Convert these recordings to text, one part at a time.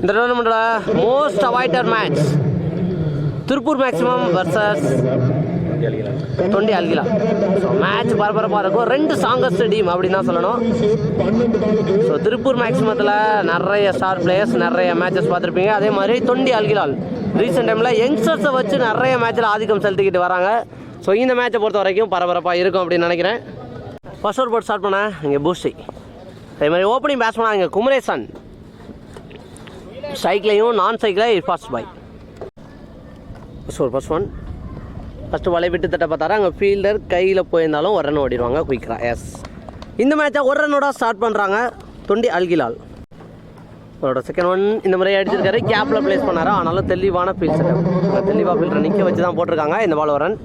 இந்த டோர்னமெண்ட்டோட most avoided match Tiruppur maximum versus Thondi அல்கிலா. So match பரபரப்பாக இருக்கும் ரெண்டு ஸ்ட்ராங்கஸ்ட் டீம் அப்படின்னு தான் சொல்லணும். ஸோ திருப்பூர் மேக்ஸிமத்தில் நிறைய ஸ்டார் பிளேயர்ஸ் நிறைய மேட்சஸ் பார்த்துருப்பீங்க. அதே மாதிரி தொண்டி அல்கிலால். ரீசெண்ட் டைமில் யங்ஸ்டர்ஸை வச்சு நிறைய மேட்ச்சில் ஆதிக்கம் செலுத்திக்கிட்டு வராங்க. ஸோ இந்த மேட்சை பொறுத்த வரைக்கும் பரபரப்பாக இருக்கும் அப்படின்னு நினைக்கிறேன். ஃபர்ஸ்ட் ஓவர் போட்டு ஸ்டார்ட் பண்ணேன் இங்கே பூஸ்டி அதே மாதிரி ஓப்பனிங் பேட்ஸ்மேனாக இங்கே குமரேசன். சைக்கிளையும் நான் சைக்கிளை ஃபாஸ்ட் பாய் ஸோ ஃபர்ஸ்ட் ஒன் ஃபஸ்ட்டு வலை விட்டு தட்ட பார்த்தாரு. அங்கே ஃபீல்டர் கையில் போயிருந்தாலும் ஒரு ரன் ஓடிடுவாங்க குயிக்கராக எஸ் இந்த மேட்சை ஒரு ரன்னோட ஸ்டார்ட் பண்ணுறாங்க தொண்டி அல்கிலால். அவரோட செகண்ட் ஒன் இந்த முறை அடிச்சிருக்காரு. கேப்பில் ப்ளேஸ் பண்ணாரு. ஆனாலும் தெளிவான ஃபீல்ட் செட்டப் தெளிவாக ஃபீல்டர் நிற்க வச்சு தான் போட்டிருக்காங்க. இந்த பால் ஒரு ரன்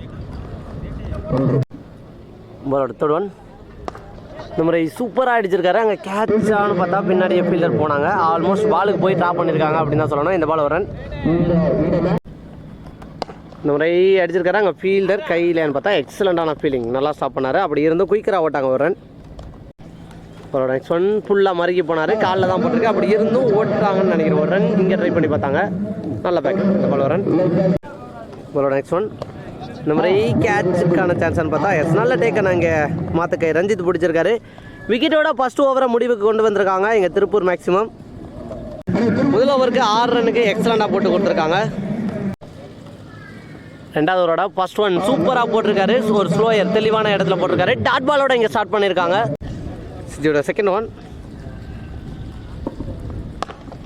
பாலோட தேர்ட் ஒன் இந்த முறை சூப்பராக அடிச்சிருக்காரு. அங்கே கேட்சான்னு பார்த்தா பின்னாடியே ஃபீல்டர் போனாங்க. ஆல்மோஸ்ட் பாலுக்கு போய் ட்ராப் பண்ணியிருக்காங்க அப்படின்னு தான் சொல்லணும். இந்த பால் ஒரு ரன் இந்த முறை அடிச்சிருக்காரு. அங்கே ஃபீல்டர் கையிலன்னு பார்த்தா எக்ஸலண்ட்டான ஃபீலிங் நல்லா ஸ்டாப் பண்ணார். அப்படி இருந்தும் குயிக்கராக ஓட்டாங்க ஒரு ரன் அவரோட நெக்ஸ்ட் ஒன் ஃபுல்லாக மறுக்கி போனார். காலில் தான் போட்டிருக்கு. அப்படி இருந்தும் ஓட்டுறாங்கன்னு நினைக்கிறேன். ஒரு ரன் இங்கே ட்ரை பண்ணி பார்த்தாங்க. நல்ல பேக் இந்த பால் ஒரு ரன் அவரோட நெக்ஸ்ட் ஒன் இந்த மாதிரி கேட்சுக்கான சான்ஸ்னு பார்த்தா எஸ் நல்ல டேக்கன் மாத்த கை ரஞ்சித் பிடிச்சிருக்காரு. விக்கெட்டோட ஃபர்ஸ்ட் ஓவரை முடிவுக்கு கொண்டு வந்திருக்காங்க. இங்கே திருப்பூர் மேக்ஸிமம் முதல் ஓவருக்கு ஆறு ரன்னுக்கு எக்ஸலண்டாக போட்டு கொடுத்துருக்காங்க. ரெண்டாவது ஓவரோட ஃபர்ஸ்ட் ஒன் சூப்பராக போட்டிருக்காரு. ஒரு ஸ்லோயர் தெளிவான இடத்துல போட்டிருக்காரு. டாட் பாலோட இங்கே ஸ்டார்ட் பண்ணியிருக்காங்க சிஜியோட செகண்ட் ஒன்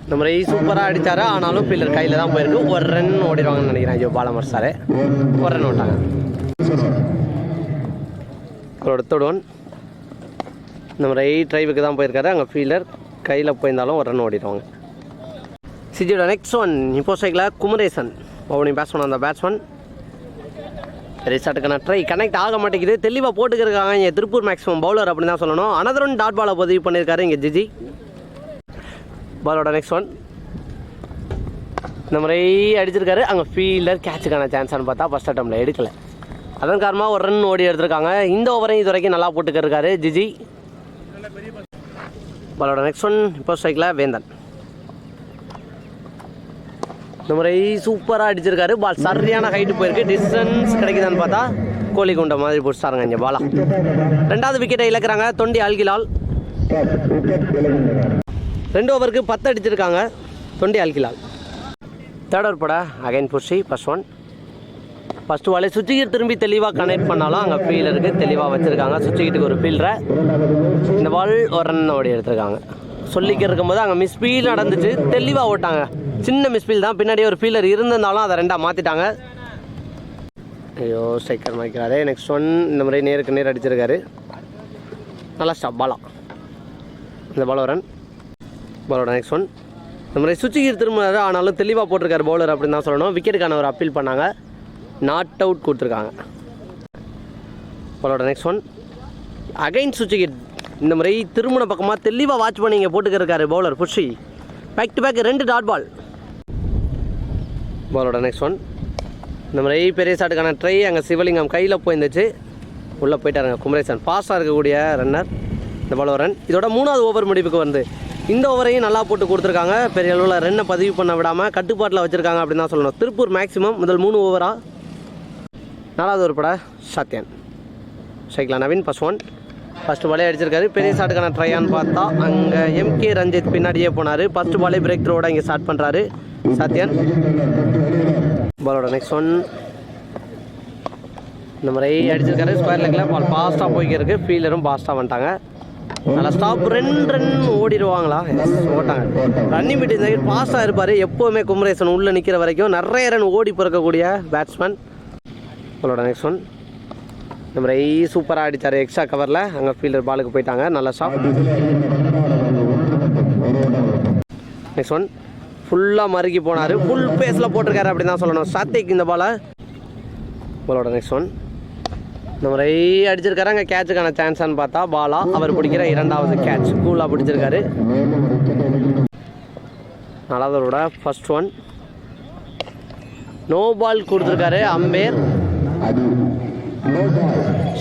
இந்த முறை சூப்பராக அடித்தார் ஆனாலும் பில்லர் கையில் தான் போயிருக்கு. ஒரு ரன் ஓடிடுவாங்கன்னு நினைக்கிறேன் ஐயோ பாலமர் சார் ஒரு ரன் ஓட்டாங்க. அவரோட தொடுவன் இந்த முறை ட்ரைவுக்கு தான் போயிருக்காரு. அங்கே ஃபீல்டர் கையில் போயிருந்தாலும் ஒரு ரன் ஓடிடுவாங்க. சிஜியோட நெக்ஸ்ட் ஒன் இப்போ சைக்கிளில் குமரேசன் ஓப்பனிங் பேட்ஸ்மேன் அந்த பேட்ஸ்மேன் ரிசார்ட்டுக்கான ட்ரை கனெக்ட் ஆக மாட்டேங்குது. தெளிவாக போட்டுக்கிருக்காங்க இங்கே திருப்பூர் மேக்ஸிமம் பவுலர் அப்படின்னு தான் சொல்லணும். அனதர் ஒன் டாட் பாலை பதிவு பண்ணியிருக்காரு இங்கே ஜிஜி. பாலோட நெக்ஸ்ட் ஒன் இந்த முறை அடிச்சிருக்காரு. அங்கே ஃபீல்டர் கேட்சுக்கான சான்ஸ்னு பார்த்தா ஃபஸ்ட் அட்டம்ல எடுக்கல. அதன் காரணமாக ஒரு ரன் ஓடி எடுத்திருக்காங்க. இந்த ஓவரையும் இது வரைக்கும் நல்லா போட்டுக்கிருக்காரு ஜிஜி. பாலோட நெக்ஸ்ட் ஒன் இப்போ ஸ்ட்ரைக்கில் வேந்தன். இந்த முறை சூப்பராக அடிச்சிருக்காரு. பால் சரியான ஹைட்டு போயிருக்கு. டிஸ்டன்ஸ் கிடைக்குதான்னு பார்த்தா கோழி குண்டை மாதிரி பிடிச்சாருங்க இங்கே பாலா ரெண்டாவது விக்கெட்டை இழக்கிறாங்க தொண்டி அல்கிலால். ரெண்டு ஓவருக்கு பத்து அடிச்சிருக்காங்க. தொண்டி அல்கிலால். தேர்ட் ஓவர் பட. Again Pushi first one first வாலே சுச்சிகிட்டு திரும்பி தெளிவாக கனெக்ட் பண்ணாலும் அங்கே ஃபீல்டருக்கு தெளிவாக வச்சுருக்காங்க. சுச்சிகிட்டுக்கு ஒரு ஃபீல்டரை இந்த பால் ஒரு ரன் ஓடி எடுத்திருக்காங்க. சொல்லிக்க இருக்கும்போது அங்கே மிஸ்பீல் நடந்துச்சு. தெளிவாக ஓட்டாங்க. சின்ன மிஸ்பீல் தான். பின்னாடி ஒரு ஃபீல்டர் இருந்திருந்தாலும் அதை ரெண்டாக மாற்றிட்டாங்க ஐயோ ஸ்ட்ரைக்கர் மாய்க்கிறாரு நெக்ஸ்ட் ஒன் இந்த முறை நேருக்கு நேர் அடிச்சிருக்காரு. நல்லா ஸ்டாப் பாலா இந்த பால் ரன் பாலோட நெக்ஸ்ட் ஒன் இந்த மாதிரி சுச்சிகிர் திரும்பினார் ஆனாலும் தெளிவாக போட்டிருக்காரு பவுலர் அப்படின்னு தான் சொல்லணும். விக்கெட்டுக்கான ஒரு அப்பீல் பண்ணாங்க. நாட் அவுட் கொடுத்துருக்காங்க. பாலோட நெக்ஸ்ட் ஒன் அகைன் சுச்சிகிர் இந்த முறை திருமண பக்கமாக தெளிவாக வாட்ச் பண்ணி இங்கே போட்டுக்கிருக்காரு bowler Pushi. Back to back ரெண்டு டாட் பால் பாலோட நெக்ஸ்ட் ஒன் இந்த முறை பெரிய சாட்டுக்கான ட்ரை அங்கே சிவலிங்கம் கையில் போயிருந்துச்சு. உள்ளே போயிட்டாருங்க குமரேசன். ஃபாஸ்ட்டாக இருக்கக்கூடிய ரன்னர் இந்த பால் ரன் இதோட மூணாவது ஓவர் முடிவுக்கு வந்து இந்த ஓவரையும் நல்லா போட்டு கொடுத்துருக்காங்க. பெரிய அளவில் ரன்னை பதிவு பண்ண விடாமல் கட்டுப்பாட்டில் வச்சுருக்காங்க அப்படின்னு தான் சொல்லணும். திருப்பூர் மேக்ஸிமம் முதல் மூணு ஓவராக நாலாவது ஒரு பட? சத்யன். சைக்கிளா? நவீன் ஃபஸ்ட் ஒன் ஃபஸ்ட்டு பாலே அடிச்சிருக்காரு. பெரிய ஷாட்டுக்கான ட்ரையான்னு பார்த்தா அங்கே எம்கே ரஞ்சித் பின்னாடியே போனார். ஃபஸ்ட்டு பாலே பிரேக் த்ரோட இங்கே ஸ்டார்ட் பண்ணுறாரு சத்யன். பாலோட நெக்ஸ்ட் ஒன் இந்த மாதிரி அடிச்சிருக்காரு. ஸ்கொயர் லெக்கில் பால் ஃபாஸ்ட்டாக போய்க்கிருக்கு. ஃபீல்டரும் ஃபாஸ்ட்டாக வந்துட்டாங்க. நல்லா ஸ்டாப் ரெண்டு ரன் ஓடிடுவாங்களா? ஓட்டாங்க. ரன்னிங் பிட் இந்த ஃபாஸ்ட்டாக இருப்பார். எப்போவுமே குமரேசன் உள்ளே நிற்கிற வரைக்கும் நிறைய ரன் ஓடி பிறக்கக்கூடிய பேட்ஸ்மேன் உங்களோட நெக்ஸ்ட் ஒன் இந்த ரை சூப்பராக அடித்தார் எக்ஸ்ட்ரா கவரில் அங்கே ஃபீல்டர் பாலுக்கு போயிட்டாங்க. நல்லா ஸ்டாப் நெக்ஸ்ட் ஒன் ஃபுல்லாக மறுக்கி போனார். ஃபுல் பேஸில் போட்டிருக்காரு அப்படின்னு தான் சொல்லணும். சாத்திக் இந்த பாலை உங்களோட நெக்ஸ்ட் ஒன் இந்த முறை அடிச்சிருக்காரு. அங்கே கேட்சுக்கான சான்ஸான்னு பார்த்தா பாலா அவர் பிடிக்கிற இரண்டாவது கேட்ச் கூலாக பிடிச்சிருக்காரு. நாலாவதோட ஃபர்ஸ்ட் ஒன் நோ பால் கொடுத்துருக்காரு அம்பேர்.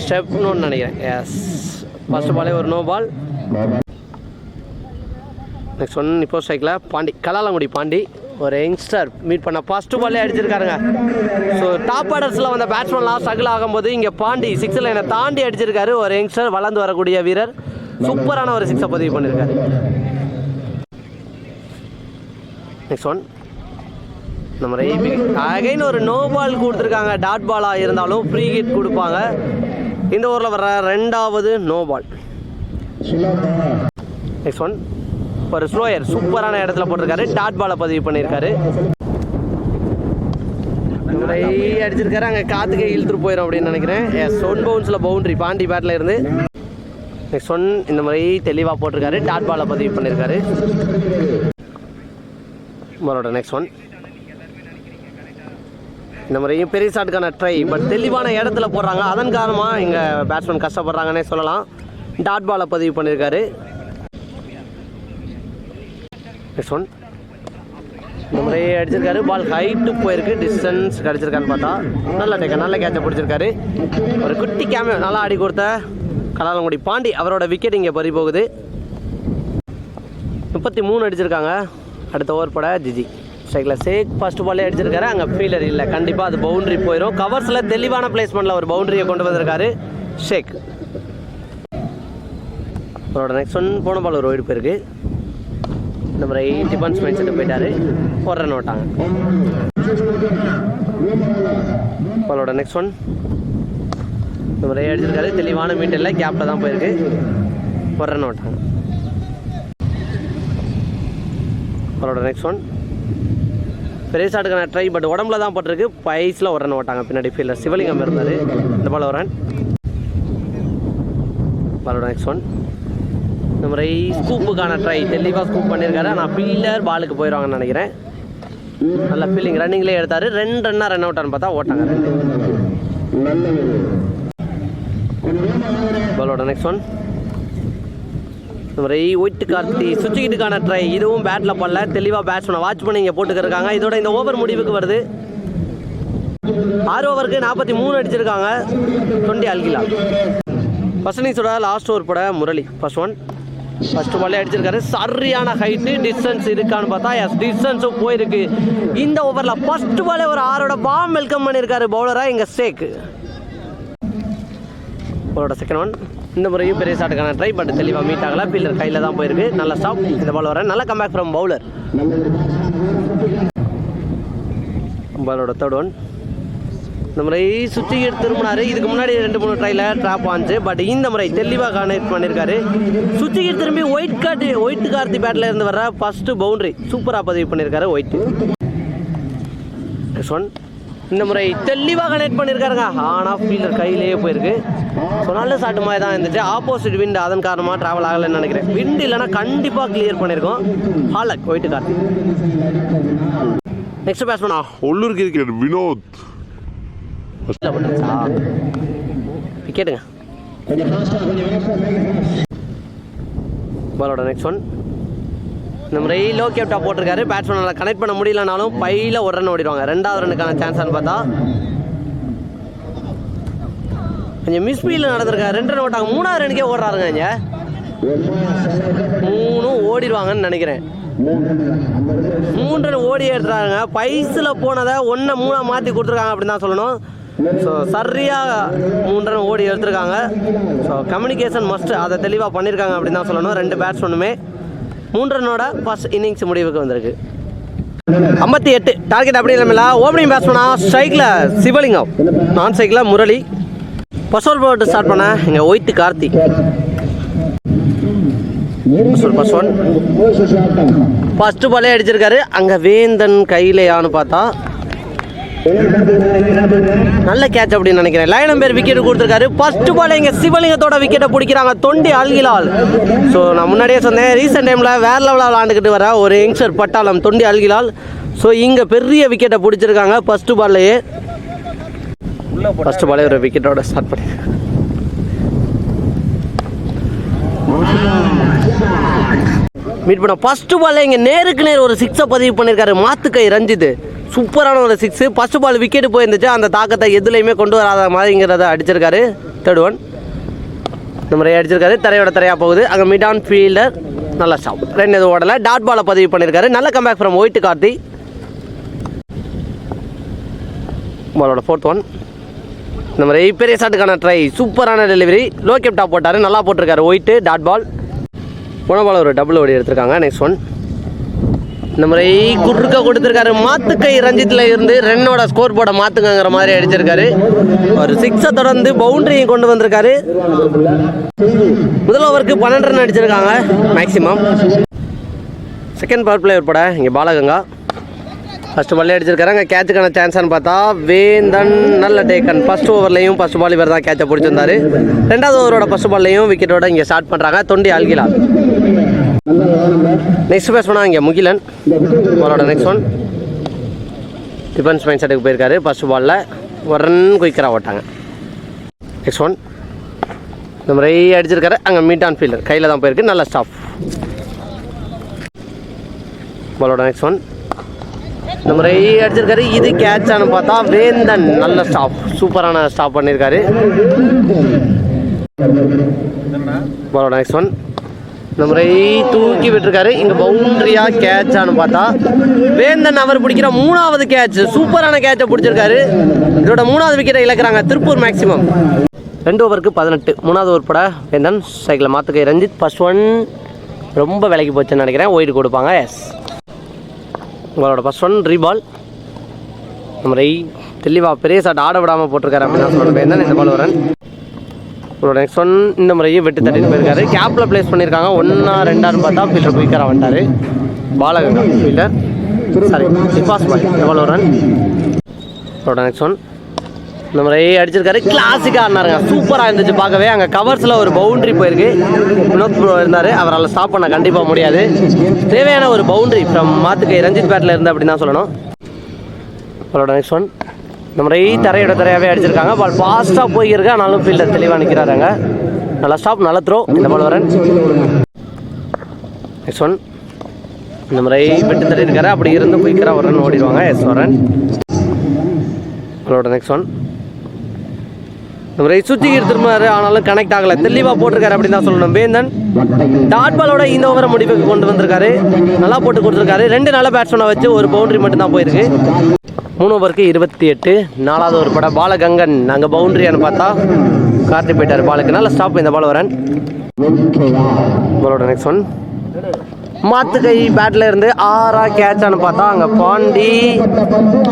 ஸ்டெப்னு நினைக்கிறேன். எஸ் ஃபர்ஸ்ட் பாலே ஒரு நோ பால் நெக்ஸ்ட் ஒன் இப்போ ஸ்ட்ரைக்கில் பாண்டி. கலாலங்குடி பாண்டி. ஒரு யங்ஸ்டர் மீட் பண்ண ஃபஸ்ட்டு பாலே அடிச்சிருக்காருங்க. ஸோ டாப் ஆர்டர்ஸில் வந்த பேட்ஸ்மேன்லாம் ஸ்ட்ரகிள் ஆகும்போது இங்கே பாண்டி சிக்ஸ் லைனை தாண்டி அடிச்சிருக்காரு. ஒரு யங்ஸ்டர் வளர்ந்து வரக்கூடிய வீரர். சூப்பரான ஒரு சிக்ஸை பதிவு பண்ணியிருக்காரு நெக்ஸ்ட் ஒன் நம்ம ரெய்பி அகைன் ஒரு நோ பால் கொடுத்துருக்காங்க. டாட் பாலாக இருந்தாலும் ஃப்ரீ ஹிட் கொடுப்பாங்க. இந்த ஊரில் வர்ற ரெண்டாவது நோ பால் நெக்ஸ்ட் ஒன் ஒரு ஸ்லோயர் சூப்பரான இடத்துல போட்டிருக்காரு. டாட் பாலை பதிவு பண்ணியிருக்காரு. இவரை அடிச்சிருக்காரு. அங்கே காத்துக்கு இழுத்துட்டு போயிடும் அப்படின்னு நினைக்கிறேன். எஸ் ஒன் பவுன்ஸில் பவுண்டரி பாண்டி பேட்டில் இருந்து. நெக்ஸ்ட் ஒன் இந்த மாதிரி தெளிவாக போட்டிருக்காரு. டாட் பாலை பதிவு பண்ணியிருக்காரு. மரோட நெக்ஸ்ட் ஒன் இந்த மாதிரியும் பெரிய ஷாட்டுக்கான ட்ரை பட் தெளிவான இடத்துல போடுறாங்க. அதன் காரணமாக இங்கே பேட்ஸ்மேன் கஷ்டப்படுறாங்கன்னே சொல்லலாம். டாட் பாலை பதிவு பண்ணியிருக்காரு. நெக்ஸ்ட் ஒன் இந்த மாதிரி அடிச்சிருக்காரு. பால் ஹைட்டு போயிருக்கு. டிஸ்டன்ஸ் கிடச்சிருக்கான்னு பார்த்தா. நல்ல டேக்க நல்ல கேட்சை பிடிச்சிருக்காரு. ஒரு குட்டி கேமே நல்லா ஆடி கொடுத்த கலாலங்குடி பாண்டி அவரோட விக்கெட் இங்கே பறி போகுது. முப்பத்தி மூணு அடிச்சிருக்காங்க. அடுத்த ஓவர் பட ஜிஜி. ஸ்ட்ரைக்கில் சேக் ஃபஸ்ட் பாலே அடிச்சிருக்காரு. அங்கே ஃபீலர் இல்லை. கண்டிப்பாக அது பவுண்டரி போயிடும் கவர்ஸில் தெளிவான பிளேஸ்மெண்ட்டில் ஒரு பவுண்டரியை கொண்டு வந்திருக்காரு ஷேக் அவரோட நெக்ஸ்ட் ஒன் போன பால் ஒரு ஒயிட் போயிருக்கு. இந்த மாதிரி டிஃபன்ஸ் மைண்ட் செட்டு போயிட்டாரு. ஒரு ரன் ஓட்டாங்க. பாலோட நெக்ஸ்ட் ஒன் இந்த ரே அடிச்சிருக்காரு. தெளிவான மீட்டரில் கேப்பில் தான் போயிருக்கு. ஒரு ரன் ஓட்டாங்க. அவரோட நெக்ஸ்ட் ஒன் பெரிய ஷாட்டுக்கான ட்ரை பட் உடம்புல தான் போட்டிருக்கு. பைஸில் ஒரு ரன் ஓட்டாங்க. பின்னாடி ஃபீல்டர் சிவலிங்கம் இருந்தார். இந்த பால் ஒரு ரன் பாலோட நெக்ஸ்ட் ஒன் இந்த மாதிரி ஸ்கூப்புக்கான ட்ரை தெளிவாக ஸ்கூப் பண்ணியிருக்காரு. ஆனால் பில்லர் பாலுக்கு போயிடுவாங்கன்னு நினைக்கிறேன். நல்ல ஃபீலிங் ரன்னிங்லேயே எடுத்தார். ரெண்டு ரன்னாக ரன் அவுட்டான்னு பார்த்தா ஓட்டாங்க ரெண்டு. பாலோட நெக்ஸ்ட் ஒன் இந்த மாதிரி ஒயிட் கார்த்தி சுவிட்சுக்கிட்டுக்கான ட்ரை இதுவும் பேட்டில் பண்ணல தெளிவாக பேட்ஸ்மேனை வாட்ச் பண்ணி இங்கே போட்டுக்கிருக்காங்க இதோட இந்த ஓவர் முடிவுக்கு வருது. ஆறு ஓவருக்கு நாற்பத்தி மூணு அடிச்சிருக்காங்க. டுவெண்ட்டி அல்கிலா. ஃபர்ஸ்ட் இன்னிங்ஸோட லாஸ்ட் ஓவர் பட முரளி. ஃபர்ஸ்ட் ஒன் ஃபர்ஸ்ட் பாலே அடிச்சிருக்காரு. சரியான ஹைட்டு டிஸ்டன்ஸ் இருக்கான்னு பார்த்தா எஸ் டிஸ்டன்ஸும் போயிருக்கு. இந்த ஓவரில் ஃபர்ஸ்ட் பாலே ஒரு ஆறோட பாம் வெல்கம் பண்ணியிருக்காரு பவுலராக எங்கள் ஸ்டேக் அவரோட செகண்ட் ஒன் இந்த முறையும் பெரிய ஷாட்டுக்கான ட்ரை பட் தெளிவாக மீட் ஆகல. ஃபீல்டர் கையில் தான் போயிருக்கு. நல்ல ஸ்டாப் இந்த பால் வர நல்ல கம்பேக் ஃப்ரம் பவுலர் பாலோட தேர்ட் ஒன் இந்த முறை சுற்றி திரும்பினார் இதுக்கு முன்னாடி ரெண்டு மூணு ட்ரையில் ட்ராப் ஆச்சு பட் இந்த முறை தெளிவாக கனெக்ட் பண்ணியிருக்காரு சுற்றி திரும்பி ஒயிட் கார்டு ஒயிட் கார்த்தி பேட்டில் இருந்து வர ஃபஸ்ட்டு பவுண்டரி சூப்பராக பதிவு பண்ணியிருக்காரு ஒயிட் நெக்ஸ்ட் ஒன் இந்த முறை தெளிவாக கனெக்ட் பண்ணியிருக்காருங்க ஆன் ஆஃப் ஃபீல்டர் கையிலேயே போயிருக்கு. ஸோ நல்ல சாட்டு மாதிரி தான் இருந்துச்சு. ஆப்போசிட் விண்ட் அதன் காரணமாக ட்ராவல் ஆகலைன்னு நினைக்கிறேன். விண்ட் இல்லைன்னா கண்டிப்பாக கிளியர் பண்ணியிருக்கோம் ஹாலக் ஒயிட்டு கார்த்தி நெக்ஸ்ட் பேட்ஸ்மேனா உள்ளூருக்கு இருக்கிற வினோத். விக்கெட்டுங்க பாலோட நெக்ஸ்ட் ஒன் இந்த முறை லோ கேப்டா போட்டிருக்காரு. பேட்ஸ்மேனால் கனெக்ட் பண்ண முடியலனாலும் பையில் ஒரு ரன் ஓடிடுவாங்க. ரெண்டாவது ரன்னுக்கான சான்ஸ்னு பார்த்தா. கொஞ்சம் மிஸ்பீல் நடந்திருக்காரு. ரெண்டு ரன் ஓட்டாங்க. மூணாவது ரனுக்கே ஓடுறாருங்க இங்கே. மூணும் ஓடிடுவாங்கன்னு நினைக்கிறேன். மூன்று ரன் ஓடி எடுத்துறாங்க பைஸில் போனதை ஒன்றை மூணாக மாற்றி கொடுத்துருக்காங்க அப்படின்னு தான் சொல்லணும். ஸோ சரியாக மூன்று ஓடி எடுத்திருக்காங்க. ஸோ கம்யூனிகேஷன் மஸ்ட் அதை தெளிவாக பண்ணியிருக்காங்க அப்படின்னு தான் சொல்லணும். ரெண்டு பேட்ஸ்மேனுமே மூன்று ரன்னோட ஃபர்ஸ்ட் இன்னிங்ஸ் முடிவுக்கு வந்திருக்கு. ஐம்பத்தி எட்டு. டார்கெட் அப்படி இல்லாமல். ஓப்பனிங் பேட்ஸ்மனா ஸ்ட்ரைக்கில் சிவலிங்கம். நான் ஸ்ட்ரைக்கில் முரளி பசோல் போட்டு ஸ்டார்ட் பண்ண. இங்கே white Karthi first one first பாலே அடிச்சிருக்காரு. அங்கே வேந்தன் கையிலையான்னு பார்த்தா நல்ல கேட்ச் அப்படின்னு நினைக்கிறேன். லைனம் பேர் விக்கெட் கொடுத்துருக்காரு. ஃபர்ஸ்ட் பால் இங்கே சிவலிங்கத்தோட விக்கெட்டை பிடிக்கிறாங்க. தொண்டி அல்கிலால். ஸோ நான் முன்னாடியே சொன்னேன் ரீசெண்ட் டைமில் வேற லெவலில் விளாண்டுக்கிட்டு வர ஒரு யங்ஸ்டர் பட்டாளம் தொண்டி அல்கிலால். ஸோ இங்கே பெரிய விக்கெட்டை பிடிச்சிருக்காங்க. ஃபர்ஸ்ட் பால்லையே ஃபர்ஸ்ட் பாலே ஒரு விக்கெட்டோட ஸ்டார்ட் பண்ணி. மீட் பண்ண ஃபர்ஸ்ட் பால்ல இங்கே நேருக்கு நேர் ஒரு சிக்ஸை பதிவு பண்ணியிருக்காரு மாத்துக்கை ரஞ்சித். சூப்பரான ஒரு சிக்ஸு ஃபர்ஸ்ட் பால் விக்கெட்டு போயிருந்துச்சு. அந்த தாக்கத்தை எதுலேயுமே கொண்டு வராத மாதிரிங்கிறத அடிச்சிருக்காரு தேர்ட் ஒன் இந்த முறை அடிச்சிருக்காரு. தரையோட தரையாக போகுது. அங்கே மிட் ஆன் ஃபீல்டர் நல்ல ஸ்டாப் ரெண்டு எதுவும் ஓடலை. டாட் பாலை பதிவு பண்ணியிருக்காரு நல்ல கம்பேக் ஃப்ரம் ஒயிட் கார்த்தி பாலோட ஃபோர்த் ஒன் இந்த மாதிரி பெரிய ஷாட்டுக்கான ட்ரை சூப்பரான டெலிவரி லோ கேப் டாப் போட்டார். நல்லா போட்டிருக்காரு ஒயிட்டு டாட் பால் போன பால் ஒரு டபுள் ஓடி எடுத்திருக்காங்க. நெக்ஸ்ட் ஒன் இந்த மாதிரி குறுக்க கொடுத்துருக்காரு. மாத்துக்கை ரஞ்சித்தில் இருந்து ரென்னோட ஸ்கோர் போட மாத்துக்கங்கிற மாதிரி அடிச்சிருக்காரு. ஒரு சிக்ஸை தொடர்ந்து பவுண்டரியும் கொண்டு வந்திருக்காரு. முதல் ஓவருக்கு பன்னெண்டு ரன் அடிச்சிருக்காங்க மேக்ஸிமம் செகண்ட் பவர் பிளேயர் பட இங்கே பாலகங்கா. ஃபர்ஸ்ட் பால்லே அடிச்சிருக்காரு. அங்கே கேட்சுக்கான சான்ஸ்னு பார்த்தா வேந்தன் நல்ல டேக்கன் ஃபஸ்ட் ஓவர்லையும் ஃபஸ்ட் பால் இவர் தான் கேட்சை பிடிச்சிருந்தாரு. ரெண்டாவது ஓவரோட ஃபஸ்ட் பால்லையும் விக்கெட்டோட இங்கே ஸ்டார்ட் பண்ணுறாங்க தொண்டி அல்கிலா நெக்ஸ்ட் பேஸ் இங்கே முகிலன். அவரோட நெக்ஸ்ட் ஒன் டிஃபென்ஸ் மைண்ட் செட்டுக்கு போயிருக்காரு. ஃபர்ஸ்ட் பாலில் ஒரு குயிக்கராக ஓட்டாங்க. நெக்ஸ்ட் ஒன் இந்த மாதிரி அடிச்சிருக்காரு. அங்கே மீட் ஆன் ஃபீல்டர் கையில் தான் போயிருக்கு. நல்ல ஸ்டாஃப் பாலோட நெக்ஸ்ட் ஒன் இந்த முறை அடிச்சிருக்காரு. இது கேட்சானு பார்த்தா வேந்தன். நல்ல ஸ்டாப் சூப்பரான ஸ்டாப் பண்ணியிருக்காரு பாலோட நெக்ஸ்ட் ஒன் இந்த முறை தூக்கி விட்டுருக்காரு. இங்கே பவுண்டரியாக கேட்சான்னு பார்த்தா வேந்தன் அவர் பிடிக்கிற மூணாவது கேட்ச் சூப்பரான கேட்சை பிடிச்சிருக்காரு. இதோட மூணாவது விக்கெட்டை இழக்கிறாங்க திருப்பூர் மேக்ஸிமம் ரெண்டு ஓவருக்கு பதினெட்டு. மூணாவது ஓவர் பட வேந்தன் சைக்கிளை மாற்றுக்கை ரஞ்சித் ஃபர்ஸ்ட் ஒன் ரொம்ப விலைக்கு போச்சுன்னு நினைக்கிறேன். ஒயிட் கொடுப்பாங்க. எஸ் உங்களோட ஃபர்ஸ்ட் ஒன் ரீபால் நம்ம ரை பெரிய சாட் ஆட விடாமல் போட்டிருக்காரு அப்படின்னு நான் சொல்ல வேந்தன் இந்த பால் வரேன் இவரோட நெக்ஸ்ட் ஒன் இந்த முறையே வெட்டு தட்டிட்டு போயிருக்காரு. கேப்பில் ப்ளேஸ் பண்ணியிருக்காங்க ஒன்றா ரெண்டான்னு பார்த்தா ஃபீல்டர் குயிக்கராக வந்துட்டாரு. பாலகங்கா ஃபீல்டர் சாரி சிபாஸ் பாய் எவ்வளோ ரன் இவரோட நெக்ஸ்ட் ஒன் இந்த முறை அடிச்சிருக்காரு. கிளாசிக்காக ஆடினாருங்க. சூப்பராக இருந்துச்சு பார்க்கவே. அங்கே கவர்ஸில் ஒரு பவுண்ட்ரி போயிருக்கு. வினோத் ப்ரோ இருந்தார். அவரால் ஸ்டாப் பண்ண கண்டிப்பாக முடியாது. தேவையான ஒரு பவுண்ட்ரி ஃப்ரம் மாத்துக்கை ரஞ்சித் பேட்டில் இருந்து அப்படின்னு தான் சொல்லணும். அவரோட நெக்ஸ்ட் ஒன் நம்ம முறை தரையோட தரையாகவே அடிச்சிருக்காங்க. பால் ஃபாஸ்ட்டாக போயிருக்கா. ஆனாலும் ஃபீல்டர் தெளிவாக நிற்கிறாருங்க நல்லா ஸ்டாப் நல்லா த்ரோ இந்த பால் வரேன். நெக்ஸ்ட் ஒன் இந்த முறை விட்டு தள்ளி இருக்காரு. அப்படி இருந்து குயிக்கராக வரன் ஓடிடுவாங்க. எஸ் வரேன். அவரோட நெக்ஸ்ட் ஒன் இந்த முறை சுற்றி எடுத்துருமாரு ஆனாலும் கனெக்ட் ஆகலை. தெளிவாக போட்டிருக்காரு அப்படின்னு தான் சொல்லணும். வேந்தன் டாட் பாலோட இந்த ஓவரை முடிவுக்கு கொண்டு வந்திருக்காரு. நல்லா போட்டு கொடுத்துருக்காரு. ரெண்டு நல்ல பேட்ஸ்மேனை வச்சு ஒரு பவுண்டரி மட்டும் தான் போயிருக்கு. மூணு ஓவருக்கு இருபத்தி எட்டு. நாலாவது ஒரு படம் பாலகங்கன். அங்கே பவுண்டரியான்னு பார்த்தா கார்த்தி போயிட்டார் பாலுக்கு. நல்ல ஸ்டாப் இந்த பால் வரன். பாலோட நெக்ஸ்ட் ஒன் மாத்துக்கை பேட்ல இருந்து ஆறா கேட்சான்னு பார்த்தா அங்கே பாண்டி.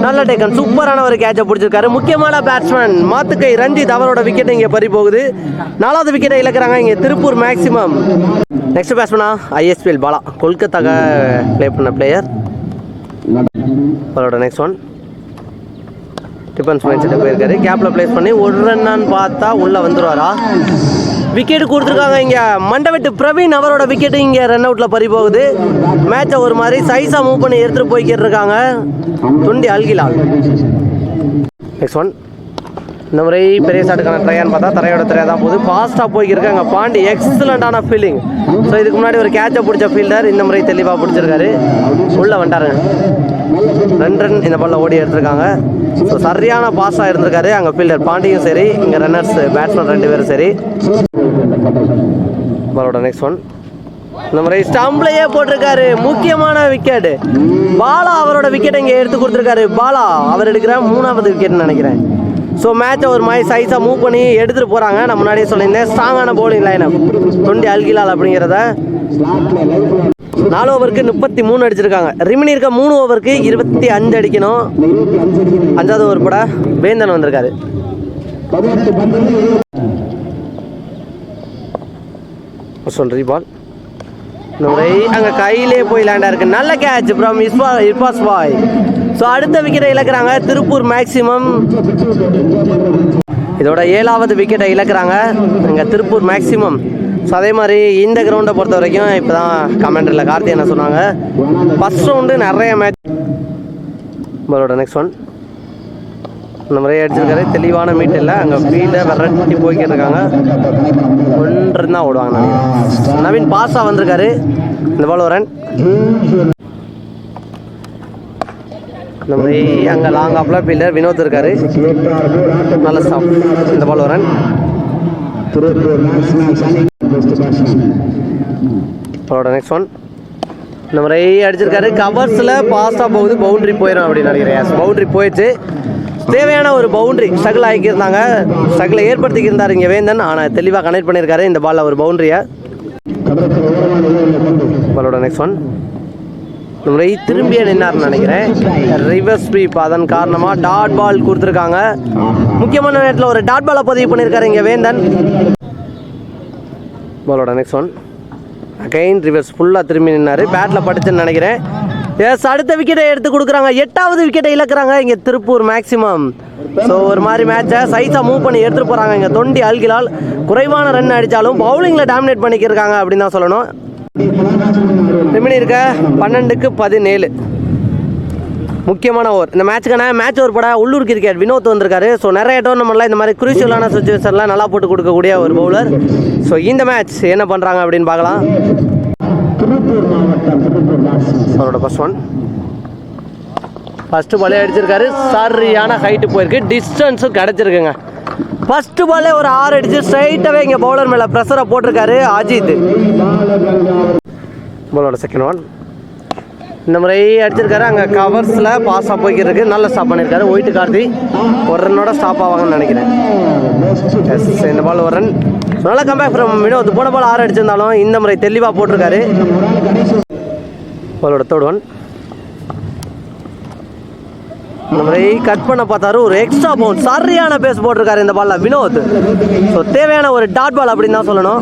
நல்ல டேக்கன் சூப்பரான ஒரு கேட்சை பிடிச்சிருக்காரு. முக்கியமான பேட்ஸ்மேன் மாத்துக்கை ரஞ்சித் அவரோட விக்கெட் இங்கே பறி போகுது. நாலாவது விக்கெட்டை இழக்கிறாங்க இங்கே திருப்பூர் மேக்ஸிமம் நெக்ஸ்ட் பேட்ஸ்மேனா ஐஎஸ்பிஎல் பாலா. கொல்கத்தாக்க ப்ளே பண்ண பிளேயர் அவரோட நெக்ஸ்ட் ஒன் டிஃபன்ஸ் மைண்ட் போயிருக்காரு. கேப்பில் ப்ளேஸ் பண்ணி ஒரு ரன்னான்னு பார்த்தா உள்ளே வந்துடுவாரா விக்கெட் கொடுத்துருக்காங்க இங்கே. மண்டவெட்டு பிரவீன் அவரோட விக்கெட்டு இங்கே ரன் அவுட்டில் பறி போகுது. மேட்சை ஒரு மாதிரி சைஸாக மூவ் பண்ணி எடுத்துகிட்டு போய்கிட்டு இருக்காங்க. துண்டி அல்கிலால். நெக்ஸ்ட் ஒன் இந்த முறை பெரிய சாட்டுக்கான ட்ரையான்னு பார்த்தா தரையோட திரையாக தான் போகுது. ஃபாஸ்ட்டாக போய்க்கிருக்காங்க பாண்டி. எக்ஸலண்ட்டான ஃபீலிங் ஸோ இதுக்கு முன்னாடி ஒரு கேட்சை பிடிச்ச ஃபீல்டர் இந்த முறை தெளிவாக பிடிச்சிருக்காரு. உள்ளே வந்துட்டாருங்க ரெண்டு ரன் இந்த பாலில் ஓடி எடுத்திருக்காங்க. ஸோ சரியான பாஸாக இருந்திருக்காரு அங்கே ஃபீல்டர் பாண்டியும் சரி இங்கே ரன்னர்ஸ் பேட்ஸ்மேன் ரெண்டு பேரும் சரி. பாலோட நெக்ஸ்ட் ஒன் இந்த முறை ஸ்டம்ப்லையே போட்டிருக்காரு. முக்கியமான விக்கெட் பாலா அவரோட விக்கெட் இங்கே எடுத்து கொடுத்துருக்காரு. பாலா அவர் எடுக்கிற மூணாவது விக்கெட்னு நினைக்கிறேன். ஸோ மேட்சை ஒரு மாதிரி சைஸாக மூவ் பண்ணி எடுத்துகிட்டு போகிறாங்க நான் முன்னாடியே சொல்லியிருந்தேன். ஸ்ட்ராங்கான போலிங் லைனப் தொண்டி அல்கிலால் அப்படிங்கிறத. நாலு ஓவருக்கு முப்பத்தி மூணு அடிச்சிருக்காங்க. ரிமினி இருக்க மூணு ஓவருக்கு இருபத்தி அஞ்சு அடிக்கணும். அஞ்சாவது ஓவர் கூட வேந்தன் வந்திருக்காரு. பால் ரீபால் அங்கே கையிலே போய் லேண்டாக இருக்கு. நல்ல கேட்ச் ப்ரம் இஸ்பா இர்பாஸ் பாய் ஸோ அடுத்த விக்கெட்டை இழக்கிறாங்க. திருப்பூர் மேக்ஸிமம் இதோட ஏழாவது விக்கெட்டை இழக்கிறாங்க. இங்கே திருப்பூர் மேக்ஸிமம் ஸோ அதே மாதிரி இந்த கிரவுண்டை பொறுத்த வரைக்கும் இப்போ தான் கமெண்டரில் கார்த்தி என்ன சொன்னாங்க. ஃபஸ்ட் ரவுண்டு நிறைய மேட்ச் உங்களோட நெக்ஸ்ட் ஒன் இந்த முறையை அடிச்சிருக்காரு. தெளிவான மீட் இல்லை. அங்கே ஃபீல்டை விரட்டி போய்கிட்டு இருக்காங்க. ஒன்று தான் ஓடுவாங்க நினைக்கிறேன். நவீன் பாஸாக வந்திருக்காரு. இந்த பால் வரேன் இந்த மாதிரி அங்கே லாங் ஆஃபில் ஃபீல்டர் வினோத் இருக்காரு. நல்ல ஸ்டாப் இந்த பால் வரேன் அவரோட நெக்ஸ்ட் ஒன் இந்த முறை அடிச்சிருக்காரு. கவர்ஸில் பாஸ்டாக போகுது. பவுண்டரி போயிடும் அப்படின்னு நினைக்கிறேன். பவுண்டரி போயிடுச்சு. தேவையான ஒரு பவுண்டரி ஸ்ட்ரகிள் ஆகியிருந்தாங்க ஸ்ட்ரகிளை ஏற்படுத்திக்கிருந்தார் இங்கே வேந்தன். ஆனால் தெளிவாக கனெக்ட் பண்ணியிருக்காரு. இந்த பாலில் ஒரு பவுண்டரியை பாலோட நெக்ஸ்ட் ஒன் இந்த முறை திரும்பியே நின்னார்னு நினைக்கிறேன். ரிவர்ஸ் ஸ்வீப் அதன் காரணமாக டாட் பால் கொடுத்துருக்காங்க. முக்கியமான நேரத்தில் ஒரு டாட் பாலை பதிவு பண்ணியிருக்காரு இங்கே வேந்தன். பாலோட நெக்ஸ்ட் ஒன் அகைன் ரிவர்ஸ் ஃபுல்லாக திரும்பி நின்னார். பேட்டில் படுத்துன்னு நினைக்கிறேன். எஸ் அடுத்த விக்கெட்டை எடுத்து கொடுக்குறாங்க. எட்டாவது விக்கெட்டை இழக்கிறாங்க. இங்கே திருப்பூர் மேக்ஸிமம் ஸோ ஒரு மாதிரி மேட்சை சைஸாக மூவ் பண்ணி எடுத்துகிட்டு போகிறாங்க இங்கே தொண்டி அல்கிலால். குறைவான ரன் அடித்தாலும் பவுலிங்கில் டாமினேட் பண்ணிக்கிருக்காங்க அப்படின்னு தான் சொல்லணும். எப்படி இருக்கா? பன்னெண்டுக்கு பதினேழு. முக்கியமான ஓர் இந்த மேட்ச்சுக்கான மேட்ச் ஒரு பட உள்ளூர் கிரிக்கெட். வினோத் வந்திருக்காரு. ஸோ நிறைய டோர்னமெண்ட்லாம் இந்த மாதிரி குரூஷியலான சுச்சுவேஷன்லாம் நல்லா போட்டு கொடுக்கக்கூடிய ஒரு பவுலர் ஸோ இந்த மேட்ச் என்ன பண்ணுறாங்க அப்படின்னு பார்க்கலாம். அவரோட ஃபர்ஸ்ட் ஒன் ஃபஸ்ட்டு பழைய அடிச்சிருக்காரு. சரியான ஹைட்டு போயிருக்கு. டிஸ்டன்ஸும் கிடச்சிருக்குங்க. ஃபஸ்ட்டு பாலே ஒரு ஆறு அடிச்சு ஸ்ட்ரைட்டாகவே இங்கே பவுலர் மேலே ப்ரெஷரை போட்டிருக்காரு அஜித். பாலோட செகண்ட் ஒன் இந்த முறை அடிச்சிருக்காரு. அங்கே கவர்ஸில் பாஸாக போய்க்கிட்டு இருக்கு நல்ல ஸ்டாப் பண்ணியிருக்காரு ஒயிட்டு கார்த்தி ஒரு ரன்னோட ஸ்டாப் ஆவாங்கன்னு நினைக்கிறேன். எஸ் இந்த பால் ஒரு ரன் நல்ல கம்பேக் ஃப்ரம் வினோத். போன பால் ஆறு அடிச்சிருந்தாலும் இந்த முறை தெளிவாக போட்டிருக்காரு. பாலோட தேர்ட் ஒன் கட் பண்ண பார்த்தாரு. ஒரு எக்ஸ்ட்ரா பவுன் சரியான பேஸ் போட்டிருக்காரு இந்த பால்ல வினோத். ஸோ தேவையான ஒரு டாட் பால் அப்படின்னு தான் சொல்லணும்.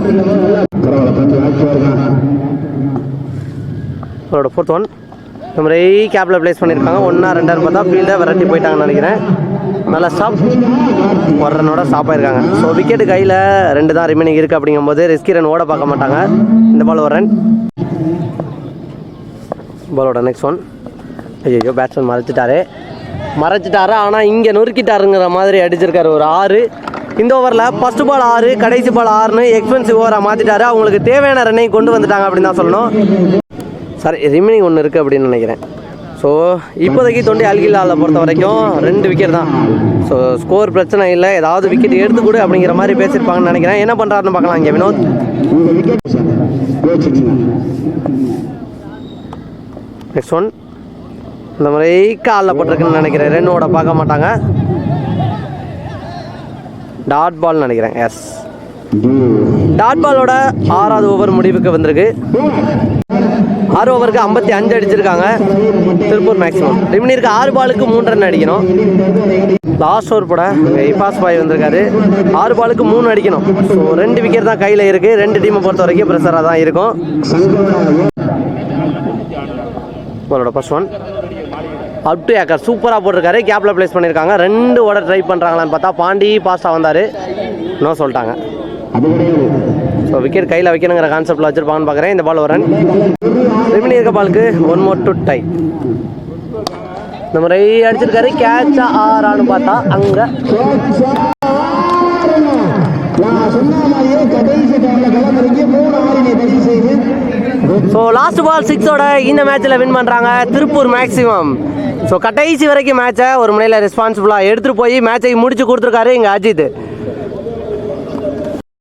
அவரோட ஃபோர்த் ஒன் இந்த முறை கேப்பில் ப்ளேஸ் பண்ணியிருக்காங்க. ஒன்றா ரெண்டாயிரம் பார்த்தா ஃபீல்டை விரட்டி போயிட்டாங்கன்னு நினைக்கிறேன். நல்லா ஸ்டாப் ஒரு ரன்னோட ஸ்டாப் ஆயிருக்காங்க ஸோ விக்கெட்டு கையில் ரெண்டு தான் ரிமைனிங் இருக்குது அப்படிங்கும்போது ரிஸ்கி ரன் ஓட பார்க்க மாட்டாங்க. இந்த பால் ஒரு ரன் பாலோட நெக்ஸ்ட் ஒன் ஐயோ பேட்ஸ்மேன் மறைச்சிட்டாரு. மறைச்சிட்டாரு ஆனால் இங்கே நொறுக்கிட்டாருங்கிற மாதிரி அடிச்சிருக்காரு ஒரு ஆறு. இந்த ஓவரில் ஃபஸ்ட்டு பால் ஆறு கடைசி பால் ஆறுன்னு எக்ஸ்பென்சிவ் ஓவராக மாற்றிட்டாரு அவங்களுக்கு தேவையான ரன்னை கொண்டு வந்துட்டாங்க அப்படின்னு தான் சொல்லணும். சார் ரிமைனிங் ஒன்று இருக்குது அப்படின்னு நினைக்கிறேன். ஸோ இப்போதைக்கு தொண்டி அல்கில்லாவில் பொறுத்த வரைக்கும் ரெண்டு விக்கெட் தான். ஸோ ஸ்கோர் பிரச்சனை இல்லை. ஏதாவது விக்கெட் எடுத்து கொடு அப்படிங்கிற மாதிரி பேசியிருப்பாங்கன்னு நினைக்கிறேன். என்ன பண்ணுறாருன்னு பார்க்கலாம் இங்கே வினோத். நெக்ஸ்ட் ஒன் இந்த மாதிரி காலில் போட்டிருக்குன்னு நினைக்கிறேன். ரென்னோட பார்க்க மாட்டாங்க. டாட் பால் நினைக்கிறேன். எஸ் டாட் பாலோட ஆறாவது ஓவர் முடிவுக்கு வந்திருக்கு. ஆறு ஓவருக்கு ஐம்பத்தி அஞ்சு அடிச்சிருக்காங்க. திருப்பூர் மேக்ஸிமம் ரிமினிருக்கு ஆறு பாலுக்கு மூன்று ரன் அடிக்கணும். லாஸ்ட் ஓவர் போட இபாஸ் பாய் வந்திருக்காரு. ஆறு பாலுக்கு மூணு அடிக்கணும். ஸோ ரெண்டு விக்கெட் தான் கையில் இருக்குது ரெண்டு டீமை பொறுத்த வரைக்கும் ப்ரெஷராக தான் இருக்கும். பாலோட first one up to acre சூப்பராக போட்டிருக்காரு. கேப்பில் ப்ளேஸ் பண்ணியிருக்காங்க. ரெண்டு ஓட ட்ரை பண்ணுறாங்களான்னு பார்த்தா பாண்டி பாஸ்டாக வந்தார். இன்னும் சொல்லிட்டாங்க. ஸோ விக்கெட் கையில் வைக்கணுங்கிற கான்செப்டில் வச்சுருப்பாங்கன்னு பார்க்குறேன். இந்த பால் ஒரு ரன் ரிமினி இருக்க பாலுக்கு ஒன் மோர் டு டை இந்த முறை அடிச்சிருக்காரு. கேட்சா ஆறான்னு பார்த்தா அங்கே ஸோ லாஸ்ட் பால் சிக்ஸோட இந்த மேட்ச்சில் வின் பண்ணுறாங்க திருப்பூர் மேக்ஸிமம் ஸோ கடைசி வரைக்கும் மேட்சை ஒரு முனையில் ரெஸ்பான்சிபிளாக எடுத்துகிட்டு போய் மேட்சை முடிச்சு கொடுத்துருக்காரு இங்கே அஜித்.